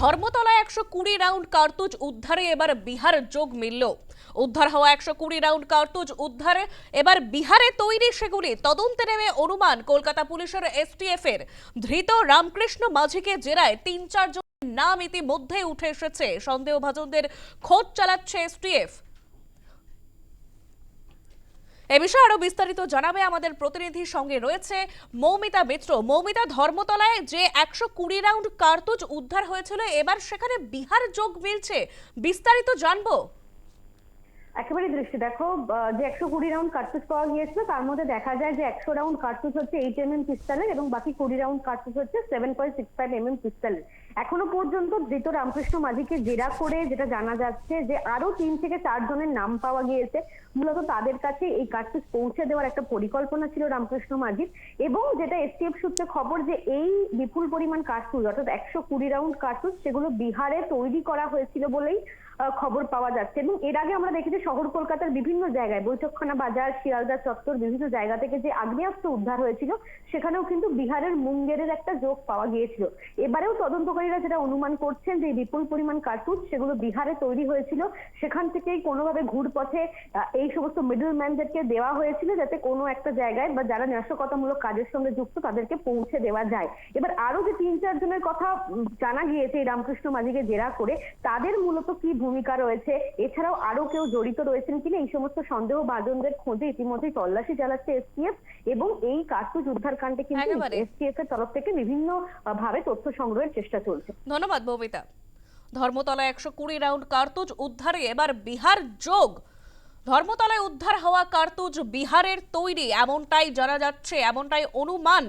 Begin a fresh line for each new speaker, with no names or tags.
ধর্মতলায় একশো কুড়ি রাউন্ড কার্তুজ উদ্ধারে এবার বিহার যোগ মিলল। উদ্ধার হওয়া একশো কুড়ি রাউন্ড কার্তুজ উদ্ধারে এবার বিহারে তৈরি সেগুলি তদন্তে নেমে অনুমান কলকাতা পুলিশের এসটিএফ এর ধৃত রামকৃষ্ণ মাঝিকে জেরায় তিন চারজন নাম ইতিমধ্যে উঠে এসেছে। সন্দেহভাজনদের খোঁজ চালাচ্ছে এসটিএফ। এ বিষয়ে আরও বিস্তারিত জানাবে আমাদের প্রতিনিধির সঙ্গে রয়েছে মৌমিতা মিত্র। মৌমিতা, ধর্মতলায় যে একশো কুড়ি রাউন্ড কার্তুজ উদ্ধার হয়েছিল, এবার সেখানে বিহার যোগ মিলছে। বিস্তারিত জানব।
একেবারে দৃষ্টি। দেখো যে একশো কুড়ি রাউন্ড কার্তুজ পাওয়া গিয়েছিল, তার মধ্যে দেখা যায় যে একশো রাউন্ড কার্তুজ হচ্ছে এইট এম এম পিস্টলের এবং বাকি কুড়ি রাউন্ড কার্তুজ হচ্ছে seven point six five M M পিস্টলের এখনও পর্যন্ত ধৃত রামকৃষ্ণ মাঝিকে জেরা করে যেটা জানা যাচ্ছে যে আরও তিন থেকে চার জনের নাম পাওয়া গিয়েছে, মূলত তাদের কাছে এই কার্তুজ পৌঁছে দেওয়ার একটা পরিকল্পনা ছিল রামকৃষ্ণ মাঝির এবং যেটা এসটিএফ সূত্রে খবর যে এই বিপুল পরিমাণ কার্তুজ অর্থাৎ একশো কুড়ি রাউন্ড কার্তুজ সেগুলো বিহারে তৈরি করা হয়েছিল বলেই খবর পাওয়া যাচ্ছে এবং এর আগে আমরা দেখেছি শহর কলকাতার বিভিন্ন জায়গায়, বৈঠকখানা বাজার, শিয়ালদা চত্বর, বিভিন্ন জায়গা থেকে যে আগ্নেয়াস্ত্র উদ্ধার হয়েছিল, সেখানেও কিন্তু বিহারের মুঙ্গেরের একটা যোগ পাওয়া গিয়েছিল। এবারেও তদন্তকারীরা যেটা অনুমান করছেন যে বিপুল পরিমাণ কার্তুজ সেগুলো বিহারে তৈরি হয়েছিল, সেখান থেকেই কোনোভাবে ঘুরপথে এই সমস্ত মিডল ম্যানদেরকে দেওয়া হয়েছিল যাতে কোনো একটা জায়গায় বা যারা নাশকতামূলক কাজের সঙ্গে যুক্ত তাদেরকে পৌঁছে দেওয়া যায়। এবার আরও যে তিন চারজনের কথা জানা গিয়েছে রামকৃষ্ণ মাঝিকে জেরা করে, তাদের মূলত কি ভূমিকা রয়েছে? এছাড়াও আরও কেউ জড়িত রয়েছেন কিনা এই সমস্ত সন্দেহ ভাজনদের খোঁজে ইতিমধ্যেই তল্লাশি চালাচ্ছে এসটিএফ এবং এই কার্তুজ উদ্ধার কাণ্ডে কিন্তু এসটিএফ এর তরফ থেকে বিভিন্ন ভাবে তথ্য সংগ্রহের চেষ্টা চলছে।
ধন্যবাদ মৌমিতা ধর্মতলায় একশো কুড়ি রাউন্ড কার্তুজ উদ্ধারে এবার বিহার যোগ। ধর্মতলায় উদ্ধার হওয়া কার্তুজ বিহারের তৈরি এমনটাই জানা যাচ্ছে এমনটাই অনুমান